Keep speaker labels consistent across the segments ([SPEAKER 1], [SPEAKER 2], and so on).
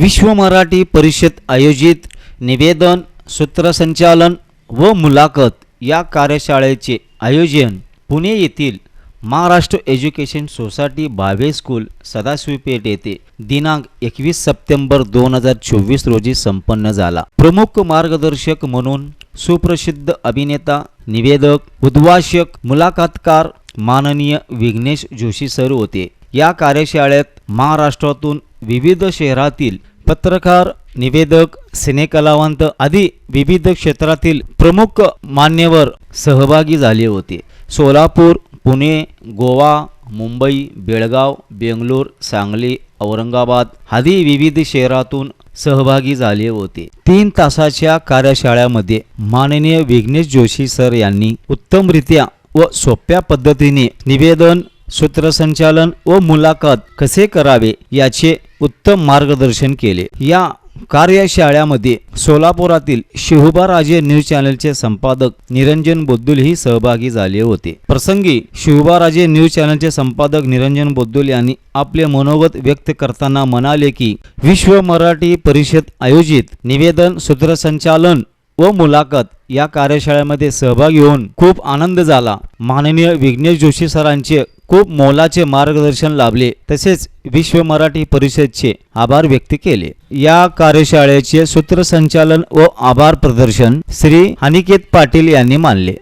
[SPEAKER 1] विश्व मराठी परिषद आयोजित निवेदन सूत्रसंचालन व मुलाखत या कार्यशाळेचे आयोजन पुणे येथील Maharashtra education society Bhave school Sadashivpeth येथे दिनांक एकवीस सप्टेंबर दोन हजार चोवीस रोजी संपन्न झाला. प्रमुख मार्गदर्शक म्हणून सुप्रसिद्ध अभिनेता निवेदक उद्वाशक मुलाखतकार माननीय विघ्नेश जोशी सर होते. या कार्यशाळेत महाराष्ट्रातून विविध शहरातील पत्रकार निवेदक सिनेकलावंत आदी विविध क्षेत्रातील प्रमुख मान्यवर सहभागी झाले होते. सोलापूर पुणे गोवा मुंबई बेळगाव बेंगलोर सांगली औरंगाबाद आदी विविध शहरातून सहभागी झाले होते. तीन तासाच्या कार्यशाळेमध्ये माननीय विघ्नेश जोशी सर यांनी उत्तमरित्या व सोप्या पद्धतीने निवेदन सूत्रसंचालन व मुलाखत कसे करावे याचे उत्तम मार्गदर्शन केले. या कार्यशाळेमध्ये सोलापुरातील शिवबाराजे न्यूज चॅनलचे संपादक निरंजन बोद्दुलही सहभागी झाले होते. प्रसंगी शिवबाराजे न्यूज चॅनलचे संपादक निरंजन बोद्दुल यांनी आपले मनोगत व्यक्त करताना म्हणाले की विश्व मराठी परिषद आयोजित निवेदन सूत्रसंचालन व मुलाखत या कार्यशाळेमध्ये सहभागी होऊन खूप आनंद झाला. माननीय विघ्नेश जोशी सरांचे खूप मोलाचे मार्गदर्शन लाभले. तसेच विश्व मराठी परिषदचे आभार व्यक्त केले. या कार्यशाळेचे सूत्रसंचालन व आभार प्रदर्शन श्री अनिकेत पाटील यांनी मानले.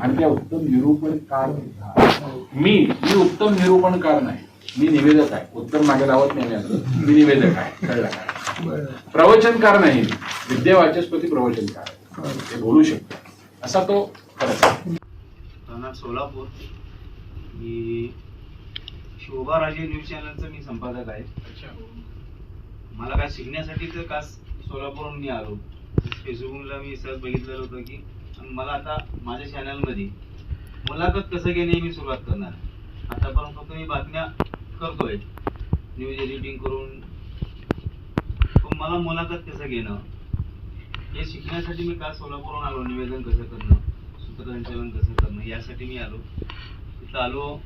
[SPEAKER 2] आणि त्या उत्तम निरूपणकार मी मी उत्तम निरूपणकार नाही. मी निवेदक आहे. उत्तम मागे लावत नाही मी निवेदक आहे. कळलं का? प्रवचनकार नाही मी. विद्यावाचस्पती प्रवचनकार. ते बोलू शकतो असा तो फरक आहे.
[SPEAKER 1] सोलापूर मी शोभाराजे न्यूज चॅनलचं मी संपादक आहे. मला काय शिकण्यासाठी तर खास सोलापूरहून मी आलो. फेसबुकला मी सहज बघितलेलं होतं की मला आता माझ्या चॅनलमध्ये मुलाखत कसं घेणे मी सुरुवात करणार. आतापर्यंत फक्त मी बातम्या करतोय न्यूज एडिटिंग करून. पण मला मुलाखत कसं घेणं हे शिकण्यासाठी मी काल सोलापूरहून आलो. निवेदन कसं करणं सूत्रसंचालन कसं करणं यासाठी मी आलो. तिथं आलो?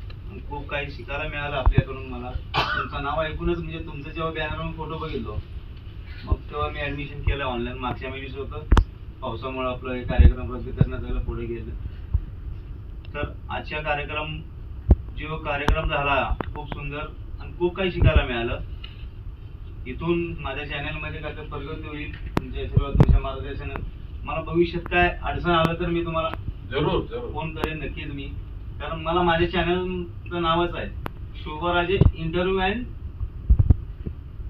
[SPEAKER 1] खूप काही शिकायला मिळालं आपल्याकडून मला. तुमचं नाव ऐकूनच म्हणजे तुमचं जेव्हा बॅनरवर फोटो बघितलो मग तेव्हा मी ऍडमिशन केलं ऑनलाईन मागच्या महिन्याच होतं. पावसामुळे आपलं हे कार्यक्रम रद्द करण्यात आलं पुढे गेलं. तर आजच्या कार्यक्रम जो कार्यक्रम झाला खूप सुंदर आणि खूप काही शिकायला मिळालं. इथून माझ्या चॅनलमध्ये काय तर प्रगती होईल. तुमच्या आशीर्वाद तुमच्या मार्गदर्शन मला भविष्यात काय अडचण आलं तर मी तुम्हाला
[SPEAKER 2] जरूर जरूर.
[SPEAKER 1] फोन करेन नक्कीच मी. कारण मला माझ्या चॅनलचं नावच आहे. शोभराजे इंटरव्ह्यू अँड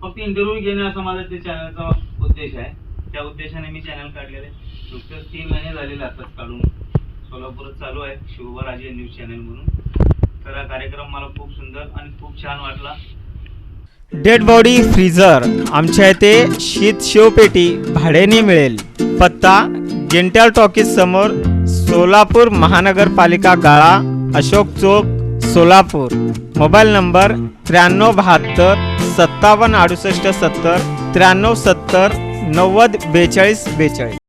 [SPEAKER 1] फक्त इंटरव्ह्यू घेणे असा माझा ते चॅनलचा उद्देश आहे. त्या उद्देशाने मी चॅनल काढलेलं आहे. नुकतेच तीन महिने झालेले आताच काढून सोलापूरच चालू आहे. शोभराजे न्यूज चॅनल म्हणून. तर हा कार्यक्रम मला खूप सुंदर आणि खूप छान वाटला.
[SPEAKER 3] डेड बॉडी फ्रीजर आमच्या इथे शीत शेवपेटी भाड्याने मिळेल. पत्ता गेंट्याल टॉकीज समोर सोलापूर महानगरपालिका गाळा. अशोक चौक सोलापूर. मोबाईल नंबर त्र्याण्णव बहात्तर सत्तावन्न अडुसष्ट सत्तर त्र्याण्णव सत्तर नव्वद बेचाळीस बेचाळीस.